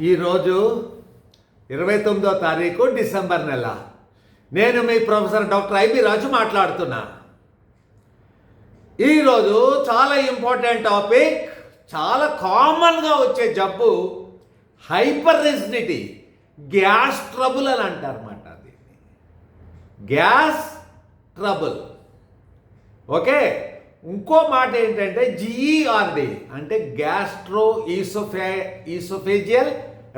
ఈరోజు ఇరవై తొమ్మిదో తారీఖు డిసెంబర్ నెల. నేను మీ professor doctor I B Raju మాట్లాడుతున్నా. ఈరోజు చాలా ఇంపార్టెంట్ టాపిక్ చాలా కామన్గా వచ్చే జబ్బు హైపర్ రెసిడిటీ గ్యాస్ ట్రబుల్ అని అంటారన్నమాట దీన్ని. Gas trouble. ఓకే? ఇంకో మాట ఏంటంటే జిఈఆర్డి అంటే gastro ఈసోఫే oesophageal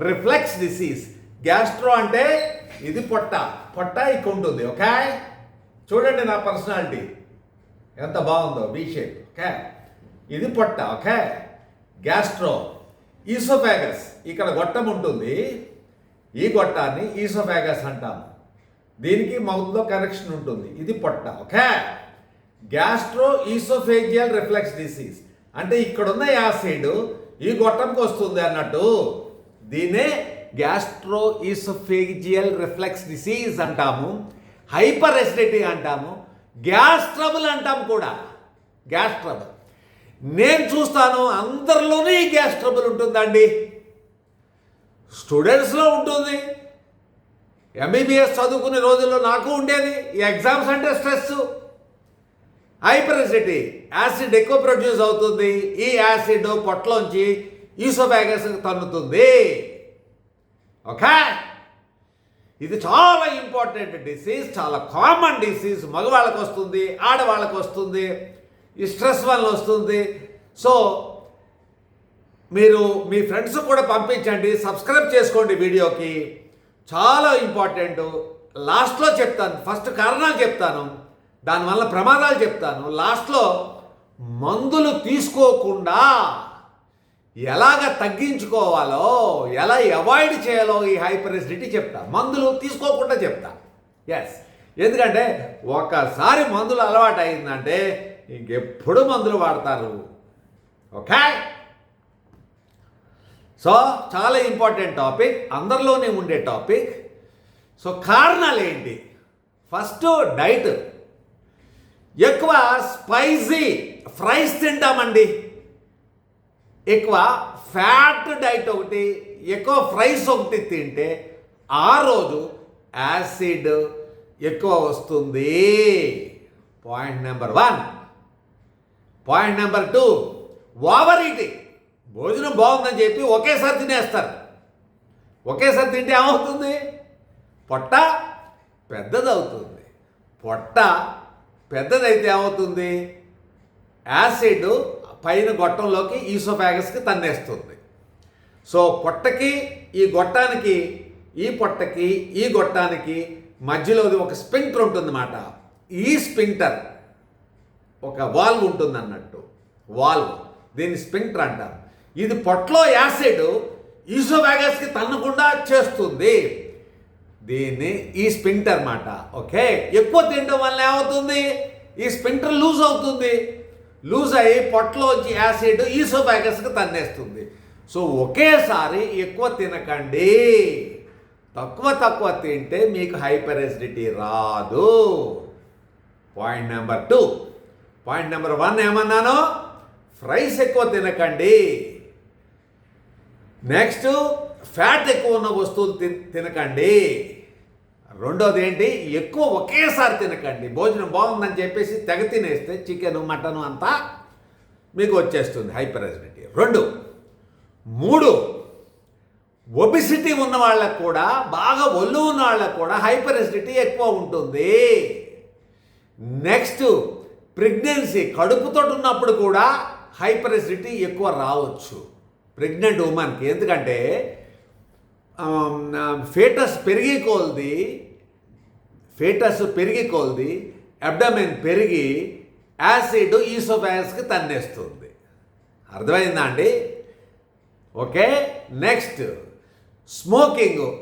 reflex disease gastro అంటే ఇది పొట్ట. పొట్ట ఇక్కడ ఉంటుంది ఓకే? చూడండి నా పర్సనాలిటీ ఎంత బాగుందో బీ షేప్ ఓకే? ఇది పొట్ట ఓకే? గ్యాస్ట్రో ఈసోఫాగస్ ఇక్కడ గొట్టం ఉంటుంది. ఈ గొట్టాన్ని ఈసోఫాగస్ అంటాము. దీనికి మౌత్లో కనెక్షన్ ఉంటుంది. ఇది పొట్ట okay? Gastro oesophageal reflex disease అంటే ఇక్కడున్న యాసిడ్ ఈ గొట్టంకి వస్తుంది అన్నట్టు. దీన్నే గ్యాస్ట్రో ఈసోఫేజియల్ రిఫ్లెక్స్ డిసీజ్ అంటాము. హైపర్ ఎసిడిటీ అంటాము. గ్యాస్ ట్రబుల్ అంటాం కూడా. గ్యాస్ ట్రబుల్ నేను చూస్తాను అందరిలోనూ ఈ గ్యాస్ ట్రబుల్ ఉంటుందండి. స్టూడెంట్స్లో ఉంటుంది. ఎంబీబీఎస్ చదువుకునే రోజుల్లో నాకు ఉండేది. ఈ ఎగ్జామ్స్ అంటే స్ట్రెస్ హైపరసిటీ యాసిడ్ ఎక్కువ ప్రొడ్యూస్ అవుతుంది. ఈ యాసిడ్ పొట్టలోంచి ఈసోఫాగస్ తన్నుతుంది. ఓకే? ఇది చాలా ఇంపార్టెంట్ డిసీజ్ చాలా కామన్ డిసీజ్ మగవాళ్ళకి వస్తుంది ఆడవాళ్ళకి వస్తుంది ఈ స్ట్రెస్ వల్ల వస్తుంది. సో మీరు మీ ఫ్రెండ్స్ కూడా పంపించండి సబ్స్క్రైబ్ చేసుకోండి వీడియోకి. చాలా ఇంపార్టెంట్ లాస్ట్లో చెప్తాను ఫస్ట్ కారణాలు చెప్తాను. దానివల్ల ప్రమాదాలు చెప్తాను. లాస్ట్లో మందులు తీసుకోకుండా ఎలాగ తగ్గించుకోవాలో ఎలా అవాయిడ్ చేయాలో ఈ హైపరిసిటీ చెప్తా. మందులు తీసుకోకుండా చెప్తా. ఎస్ ఎందుకంటే ఒకసారి మందులు అలవాటు అయిందంటే ఇంకెప్పుడు మందులు వాడతారు. ఓకే? సో చాలా ఇంపార్టెంట్ టాపిక్. అందరిలోనే ఉండే టాపిక్. సో కారణాలు ఏంటి ఫస్ట్ డైట్. ఎక్కువ స్పైసీ ఫ్రైస్ తింటామండి. ఎక్కువ ఫ్యాట్ డైట్ ఒకటి ఎక్కువ ఫ్రైస్ ఒకటి తింటే ఆ రోజు యాసిడ్ ఎక్కువ వస్తుంది. Point number one. Point number two overeating భోజనం బాగుందని చెప్పి ఒకేసారి తినేస్తారు. ఒకేసారి తింటే ఏమవుతుంది? పొట్ట పెద్దదవుతుంది. పొట్ట పెద్దదైతే ఏమవుతుంది? యాసిడ్ పైన గొట్టంలోకి ఈసోఫాగస్కి తన్నేస్తుంది. సో పొట్టకి ఈ గొట్టానికి ఈ పొట్టకి ఈ గొట్టానికి మధ్యలోది ఒక స్పింక్టర్ ఉంటుందన్నమాట. ఈ స్పింక్టర్ ఒక వాల్వ్ ఉంటుంది అన్నట్టు వాల్వ్. దీన్ని స్పింక్టర్ అంటారు. ఇది పొట్టలో యాసిడ్ ఈసోఫాగస్కి తన్నకుండా చేస్తుంది. దీన్ని ఈ స్పింటర్ అనమాట ఓకే? ఎక్కువ తినడం వల్ల ఏమవుతుంది? ఈ స్పింటర్ లూజ్ అవుతుంది. లూజ్ అయ్యి పొట్టలోంచి యాసిడ్ ఈసోఫాగస్కి తన్నేస్తుంది. సో ఒకేసారి ఎక్కువ తినకండి. తక్కువ తక్కువ తింటే మీకు హైపర్ ఎసిడిటీ రాదు. Point number two. Point number one ఏమన్నాను? ఫ్రైస్ ఎక్కువ తినకండి. నెక్స్ట్ ఫ్యాట్ ఎక్కువ ఉన్న వస్తువులు తిన్ తినకండి. రెండోది ఏంటి? ఎక్కువ ఒకేసారి తినకండి. భోజనం బాగుందని చెప్పేసి తెగ తినేస్తే చికెన్ మటన్ అంతా మీకు వచ్చేస్తుంది హైపర్ అసిడిటీ రెండు మూడు ఒబిసిటీ ఉన్న వాళ్ళకు కూడా బాగా ఒళ్ళు ఉన్న వాళ్ళకు కూడా హైపర్ అసిడిటీ ఎక్కువ ఉంటుంది. నెక్స్ట్ ప్రెగ్నెన్సీ కడుపుతో ఉన్నప్పుడు కూడా హైపర్ అసిడిటీ ఎక్కువ రావచ్చు. ప్రెగ్నెంట్ ఉమెన్కి. ఎందుకంటే ఫేటస్ పెరిగి కొలది ఫేటస్ పెరిగి కొలది అబ్డమెన్ పెరిగి యాసిడ్ ఈసోఫాగస్కి తన్నేస్తుంది. అర్థమైందా అండి? Okay next smoking.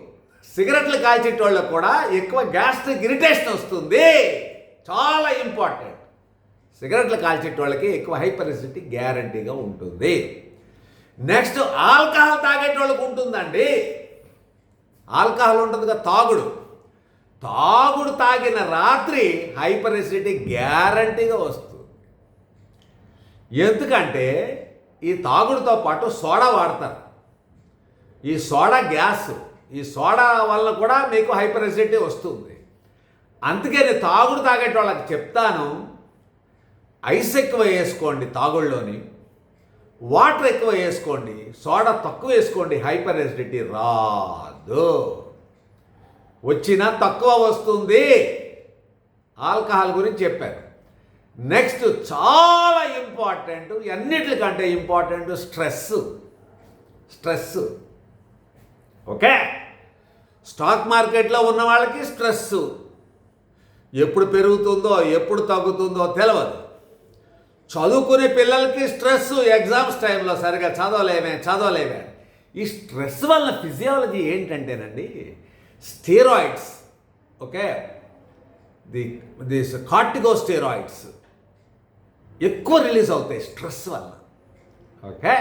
సిగరెట్లు కాల్చేటోళ్ళకు కూడా ఎక్కువ గ్యాస్ట్రిక్ ఇరిటేషన్ వస్తుంది. చాలా ఇంపార్టెంట్. సిగరెట్లు కాల్చేటోళ్ళకి ఎక్కువ హైపరిసిటీ గ్యారంటీగా ఉంటుంది. నెక్స్ట్ ఆల్కహాల్ తాగేటోళ్ళకు ఉంటుందండి. ఆల్కహాల్ ఉంటుంది కదా తాగుడు. తాగుడు తాగిన రాత్రి హైపర్ ఎసిడిటీ గ్యారంటీగా వస్తుంది. ఎందుకంటే ఈ తాగుడుతో పాటు సోడా వాడతారు. ఈ సోడా గ్యాస్ ఈ సోడా వల్ల కూడా మీకు హైపర్ ఎసిడిటీ వస్తుంది. అందుకే నేను తాగుడు తాగేట వాళ్ళకి చెప్తాను ఐస్ ఎక్కువ వేసుకోండి తాగుడులోని వాటర్ ఎక్కువ వేసుకోండి సోడా తక్కువ వేసుకోండి హైపర్ ఎసిడిటీ రాదు. వచ్చినా తక్కువ వస్తుంది. ఆల్కహాల్ గురించి చెప్పారు నెక్స్ట్ చాలా ఇంపార్టెంట్ అన్నిటికంటే important stress. Stress. Okay? Stock మార్కెట్లో ఉన్న వాళ్ళకి స్ట్రెస్. ఎప్పుడు పెరుగుతుందో ఎప్పుడు తగ్గుతుందో తెలియదు చదువుకునే పిల్లలకి స్ట్రెస్ ఎగ్జామ్స్ టైంలో సరిగా చదవలేమే చదవలేమే. ఈ స్ట్రెస్ వల్ల ఫిజియాలజీ ఏంటంటేనండి steroids okay? The this corticosteroids ఎక్కువ రిలీజ్ అవుతాయి స్ట్రెస్ వల్ల. ఓకే?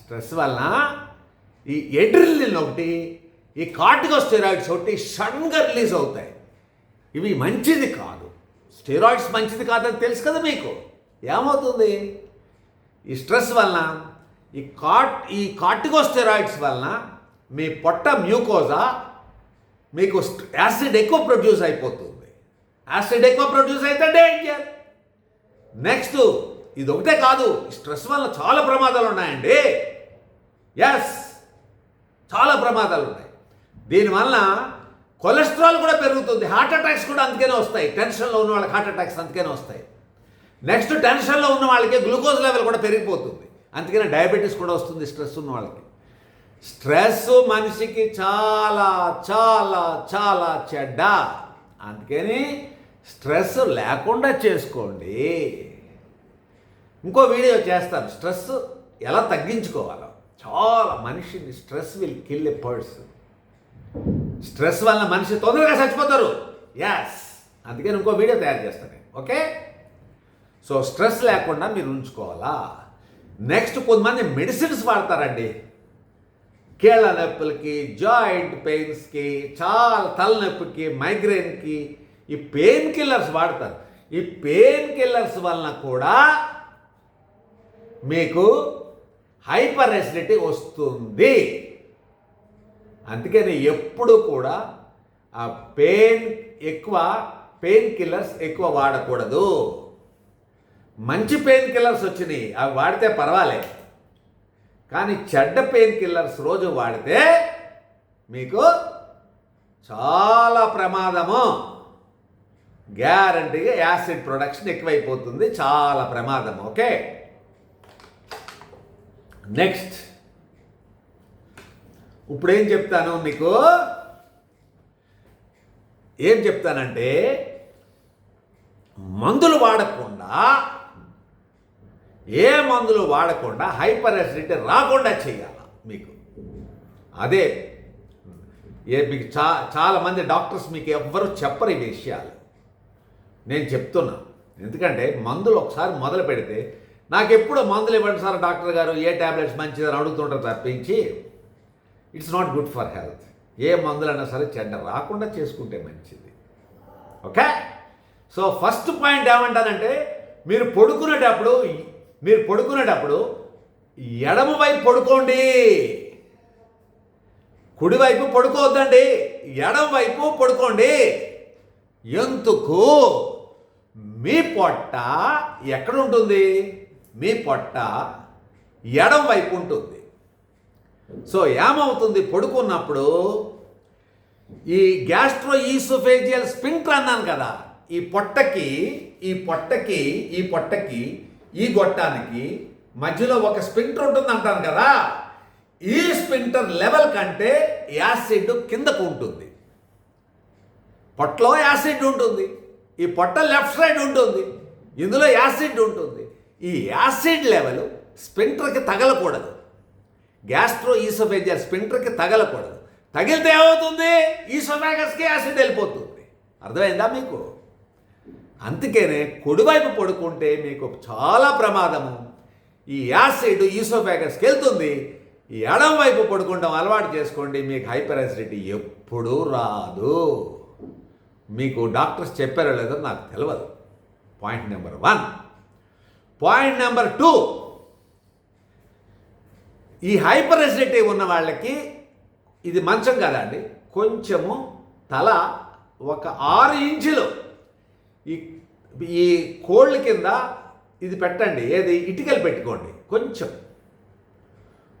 స్ట్రెస్ వల్ల ఈ ఎడ్రిలిన్ ఒకటి ఈ కార్టిగో స్టెరాయిడ్స్ ఒకటి సడన్గా రిలీజ్ అవుతాయి. ఇవి మంచిది కాదు. స్టెరాయిడ్స్ మంచిది కాదని తెలుసు కదా మీకు? ఏమవుతుంది? ఈ స్ట్రెస్ వల్ల ఈ కార్ట్ ఈ కార్టికోస్టెరాయిడ్స్ వలన మీ పొట్ట మ్యూకోజా మీకు యాసిడ్ ఎక్కువ ప్రొడ్యూస్ అయిపోతుంది. యాసిడ్ ఎక్కువ ప్రొడ్యూస్ అయితే డేంజర్ నెక్స్ట్ ఇది ఒకటే కాదు స్ట్రెస్ వల్ల చాలా ప్రమాదాలు ఉన్నాయండి. ఎస్ చాలా ప్రమాదాలు ఉన్నాయి. దీనివల్ల కొలెస్ట్రాల్ కూడా పెరుగుతుంది. హార్ట్ అటాక్స్ కూడా అందుకనే వస్తాయి. టెన్షన్లో ఉన్న వాళ్ళకి హార్ట్ అటాక్స్ అందుకనే వస్తాయి. నెక్స్ట్ టెన్షన్లో ఉన్న వాళ్ళకి గ్లూకోజ్ లెవెల్ కూడా పెరిగిపోతుంది. అందుకనే డయాబెటీస్ కూడా వస్తుంది స్ట్రెస్ ఉన్న వాళ్ళకి. స్ట్రెస్ మనిషికి చాలా చాలా చాలా చెడ్డ. అందుకని స్ట్రెస్ లేకుండా చేసుకోండి. ఇంకో వీడియో చేస్తాను. స్ట్రెస్ ఎలా తగ్గించుకోవాలో. చాలా మనిషిని stress will kill a person. Stress వల్ల మనిషి తొందరగా చచ్చిపోతారు. యాస్ అందుకని ఇంకో వీడియో తయారు చేస్తాను. ఓకే? సో స్ట్రెస్ లేకుండా మీరు ఉంచుకోవాలా? నెక్స్ట్ కొంతమంది మెడిసిన్స్ వాడతారండి. కీళ్ళ నొప్పులకి జాయింట్ పెయిన్స్కి చాలా తలనొప్పికి మైగ్రేన్కి ఈ పెయిన్ కిల్లర్స్ వాడతారు. ఈ పెయిన్ కిల్లర్స్ వలన కూడా మీకు హైపర్ ఎసిడిటీ వస్తుంది. అందుకని ఎప్పుడు కూడా ఆ పెయిన్ ఎక్కువ పెయిన్ కిల్లర్స్ ఎక్కువ వాడకూడదు. మంచి పెయిన్ కిల్లర్స్ వచ్చినాయి అవి వాడితే పర్వాలే. కానీ చెడ్డ పెయిన్ కిల్లర్స్ రోజు వాడితే మీకు చాలా ప్రమాదము. గ్యారంటీగా యాసిడ్ ప్రొడక్షన్ ఎక్కువైపోతుంది చాలా ప్రమాదం ఓకే? నెక్స్ట్. ఇప్పుడు ఏం చెప్తాను మీకు? ఏం చెప్తానంటే మందులు వాడకుండా ఏ మందులు వాడకుండా హైపర్ అసిడిటీ రాకుండా చేయాలి మీకు. అదే ఏ మీకు చా చాలామంది డాక్టర్స్ మీకు ఎవ్వరు చెప్పరు ఈ విషయాలు. నేను చెప్తున్నా ఎందుకంటే మందులు ఒకసారి మొదలు పెడితే నాకు ఎప్పుడు మందులు ఇవ్వండి సార్ డాక్టర్ గారు ఏ ట్యాబ్లెట్స్ మంచిదని అడుగుతుంటారు తప్పించి it's not good for health. ఏ మందులైనా సరే చెడ్డ రాకుండా చేసుకుంటే మంచిది. ఓకే? సో ఫస్ట్ పాయింట్ ఏమంటానంటే మీరు పడుకునేటప్పుడు మీరు పడుకునేటప్పుడు ఎడమ వైపు పడుకోండి. కుడివైపు పడుకోవద్దండి. ఎడమ వైపు పడుకోండి. ఎందుకు? మీ పొట్ట ఎక్కడ ఉంటుంది? మీ పొట్ట ఎడం వైపు ఉంటుంది. సో ఏమవుతుంది? పడుకున్నప్పుడు ఈ గ్యాస్ట్రో ఈసోఫేజియల్ స్పింక్టర్ అన్నాను కదా ఈ పొట్టకి ఈ పొట్టకి ఈ పొట్టకి ఈ గొట్టానికి మధ్యలో ఒక స్పింటర్ ఉంటుంది అంటాను కదా. ఈ స్పింటర్ లెవెల్ కంటే యాసిడ్ కిందకు ఉంటుంది. పొట్టలో యాసిడ్ ఉంటుంది. ఈ పొట్ట లెఫ్ట్ సైడ్ ఉంటుంది. ఇందులో యాసిడ్ ఉంటుంది. ఈ యాసిడ్ లెవెల్ స్పింటర్కి తగలకూడదు. గ్యాస్ట్రో ఈసోఫేజియల్ స్పింటర్కి తగలకూడదు. తగిలితే ఏమవుతుంది? ఈసోఫాగస్కి యాసిడ్ వెళ్ళిపోతుంది. అర్థమైందా మీకు? అందుకనే కుడివైపు పడుకుంటే మీకు చాలా ప్రమాదము. ఈ యాసిడ్ ఈసోఫాగస్కి వెళ్తుంది ఈ ఎడం వైపు పడుకుంటాం అలవాటు చేసుకోండి. మీకు హైపర్ యాసిడిటీ ఎప్పుడూ రాదు. మీకు డాక్టర్స్ చెప్పారో లేదో నాకు తెలియదు point number one. Point number two. ఈ హైపర్ యాసిడిటీ ఉన్న వాళ్ళకి ఇది మంచం కదండి. కొంచెము తల ఒక ఆరు ఇంచులు ఈ ఈ కోళ్ళ కింద ఇది పెట్టండి ఏది? ఇటుకలు పెట్టుకోండి కొంచెం.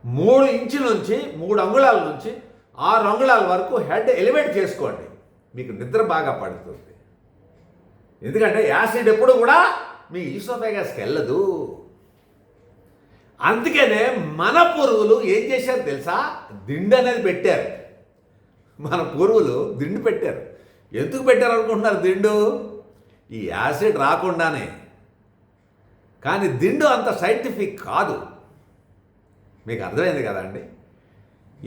మూడు ఇంచుల నుంచి మూడు అంగుళాల నుంచి ఆరు అంగుళాల వరకు హెడ్ ఎలివేట్ చేసుకోండి. మీకు నిద్ర బాగా పడుతుంది. ఎందుకంటే యాసిడ్ ఎప్పుడు కూడా మీ ఈసోఫేగస్కి వెళ్ళదు. అందుకనే మన పూర్వులు ఏం చేశారు తెలుసా? దిండు అనేది పెట్టారు. మన పూర్వులు దిండు పెట్టారు. ఎందుకు పెట్టారు అనుకుంటున్నారు దిండు? ఈ యాసిడ్ రాకుండానే. కానీ దిండు అంత సైంటిఫిక్ కాదు. మీకు అర్థమైంది కదండి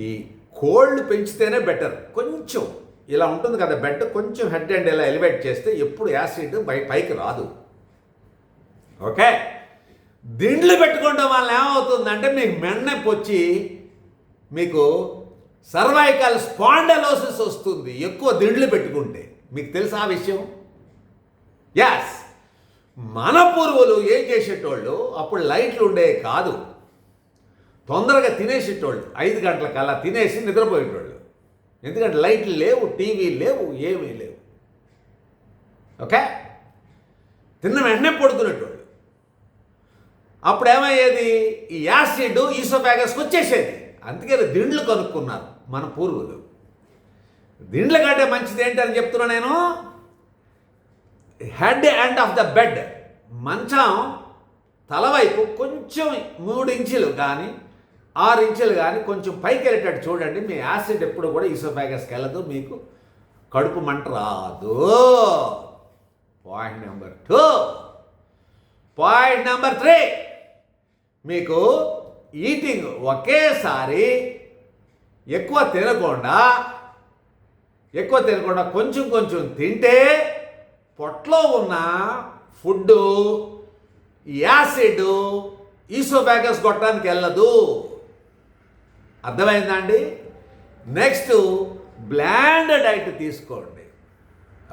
ఈ కోళ్ళు పెంచితేనే బెటర్. కొంచెం ఇలా ఉంటుంది కదా బెడ్ కొంచెం హెడ్ అండ్ ఇలా ఎలివేట్ చేస్తే ఎప్పుడు యాసిడ్ పై పైకి రాదు. ఓకే? దిండ్లు పెట్టుకోవడం వల్ల ఏమవుతుందంటే మీకు మెండనొప్పి వచ్చి మీకు సర్వైకల్ స్పాండలోసిస్ వస్తుంది ఎక్కువ దిండ్లు పెట్టుకుంటే. మీకు తెలుసా ఆ విషయం? ఎస్ మన పూర్వులు ఏం చేసేటోళ్ళు అప్పుడు లైట్లు ఉండేవి కాదు. తొందరగా తినేసేటోళ్ళు. ఐదు గంటల కల్లా తినేసి నిద్రపోయేటోళ్ళు. ఎందుకంటే లైట్లు లేవు టీవీ లేవు ఏమీ లేవు. ఓకే? తిన్న వెంటనే పడుకునేటోళ్ళు. అప్పుడు ఏమయ్యేది? ఈ యాసిడ్ ఈసోఫాగస్కి వచ్చేసేది. అందుకని దిండ్లు కనుక్కున్నారు మన పూర్వులు. దిండ్ల కంటే మంచిది ఏంటని చెప్తున్నా నేను? Head end of the bed. మంచం తలవైపు కొంచెం మూడు ఇంచులు కానీ ఆరు ఇంచులు కానీ కొంచెం పైకి వెళ్ళేటట్టు చూడండి. మీ యాసిడ్ ఎప్పుడు కూడా ఈసోఫాగస్కి వెళ్ళదు. మీకు కడుపు మంట రాదు. Point number two point number three మీకు ఈటింగ్ ఒకేసారి ఎక్కువ తినకుండా ఎక్కువ తినకుండా కొంచెం కొంచెం తింటే పొట్టలో ఉన్న ఫుడ్ యాసిడ్ ఈసోఫాగస్ కొట్టడానికి వెళ్ళదు. అర్థమైందా అండి? నెక్స్ట్ బ్లాండ్ డైట్ తీసుకోండి.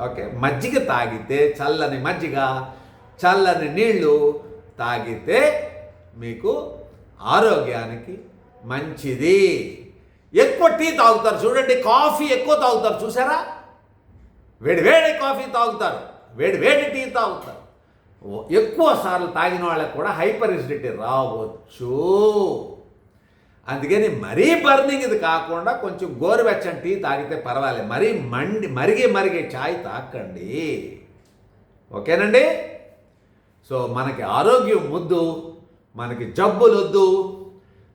ఓకే మజ్జిగ తాగితే చల్లని మజ్జిగ చల్లని నీళ్ళు తాగితే మీకు ఆరోగ్యానికి మంచిది. ఎక్కువ టీ తాగుతారు చూడండి కాఫీ ఎక్కువ తాగుతారు చూసారా? వేడి వేడి కాఫీ తాగుతారు. వేడి వేడి టీ తాగుతారు. ఎక్కువ సార్లు తాగిన వాళ్ళకి కూడా హైపర్ ఎసిడిటీ రావచ్చు. అందుకని మరీ బర్నింగ్ ఇది కాకుండా కొంచెం గోరువెచ్చని టీ తాగితే పర్వాలేదు. మరీ మండి మరిగి మరిగే ఛాయ్ తాకండి. ఓకేనండి? సో మనకి ఆరోగ్యం ముద్దు మనకి జబ్బులొద్దు.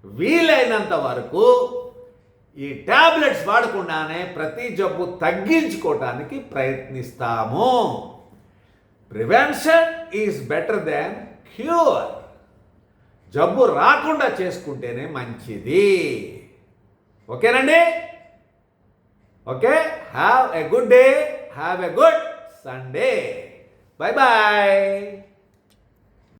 వీలైనంత వరకు ఈ టాబ్లెట్స్ వాడకుండానే ప్రతి జబ్బు తగ్గించుకోవటానికి ప్రయత్నిస్తాము. Prevention is better than cure. జబ్బు రాకుండా చేసుకుంటేనే మంచిది. ఓకేనండి? Okay? Have a good day have a good Sunday bye bye